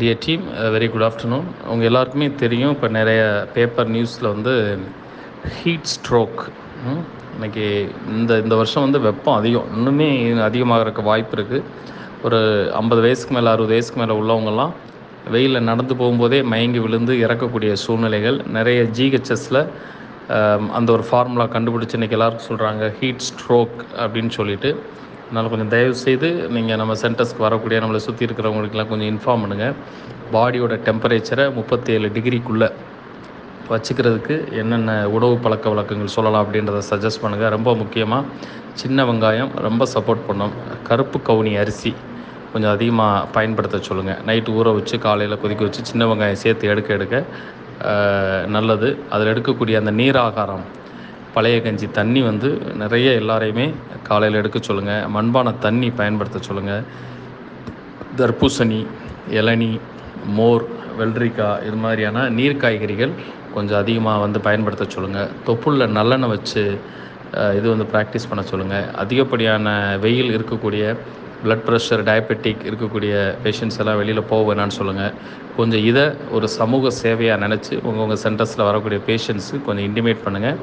Dear team very good afternoon உங்கள் எல்லாருக்குமே தெரியும் இப்போ நிறைய பேப்பர் நியூஸில் வந்து ஹீட் ஸ்ட்ரோக் இன்னைக்கு இந்த இந்த வருஷம் வந்து வெப்பம் அதிகம். இன்னுமே அதிகமாகறதுக்கு வாய்ப்பு இருக்குது ஒரு ஐம்பது வயசுக்கு மேலே அறுபது வயசுக்கு மேலே உள்ளவங்கெல்லாம் வெயிலில் நடந்து போகும்போதே மயங்கி விழுந்து இறக்கக்கூடிய சூழ்நிலைகள். நிறைய ஜிஹெச்எஸில் அந்த ஒரு ஃபார்முலா கண்டுபிடிச்சி இன்றைக்கி எல்லாருக்கும் சொல்கிறாங்க ஹீட் ஸ்ட்ரோக் அப்படின்னு சொல்லிட்டு. அதனால் கொஞ்சம் தயவு செய்து நீங்கள் நம்ம சென்டர்ஸ்க்கு வரக்கூடிய நம்மளை சுற்றி இருக்கிறவங்களுக்கெல்லாம் கொஞ்சம் இன்ஃபார்ம் பண்ணுங்கள் பாடியோட டெம்பரேச்சரை முப்பத்தேழு டிகிரிக்குள்ளே வச்சுக்கிறதுக்கு என்னென்ன உணவு பழக்க வழக்கங்கள் சொல்லலாம் அப்படின்றத சஜஸ்ட் பண்ணுங்கள் ரொம்ப முக்கியமாக சின்ன வெங்காயம் ரொம்ப சப்போர்ட் பண்ணோம். கருப்பு கவுனி அரிசி கொஞ்சம் அதிகமாக பயன்படுத்த சொல்லுங்கள் நைட்டு ஊற வச்சு காலையில் கொதிக்க வச்சு சின்ன வெங்காயம் சேர்த்து எடுக்க எடுக்க நல்லது. அதில் எடுக்கக்கூடிய அந்த நீர் ஆகாரம் பழைய கஞ்சி தண்ணி வந்து நிறைய எல்லாரையுமே காலையில் எடுக்க சொல்லுங்கள் மண்பான தண்ணி பயன்படுத்த சொல்லுங்கள் தர்பூசணி இளநி மோர் வெள்ளரிக்காய் இது மாதிரியான நீர் காய்கறிகள் கொஞ்சம் அதிகமாக வந்து பயன்படுத்த சொல்லுங்கள் தொப்புளில் நல்லெண்ணெய் வச்சு இது வந்து ப்ராக்டிஸ் பண்ண சொல்லுங்கள் அதிகப்படியான வெயில் இருக்கக்கூடிய ப்ளட் ப்ரெஷர் டயபெட்டிக் இருக்கக்கூடிய பேஷண்ட்ஸ் எல்லாம் வெளியில் போக வேணான்னு சொல்லுங்கள் கொஞ்சம் இதை ஒரு சமூக சேவையாக நினச்சி உங்கள் உங்கள் சென்டர்ஸில் வரக்கூடிய பேஷண்ட்ஸு கொஞ்சம் இன்டிமேட் பண்ணுங்கள்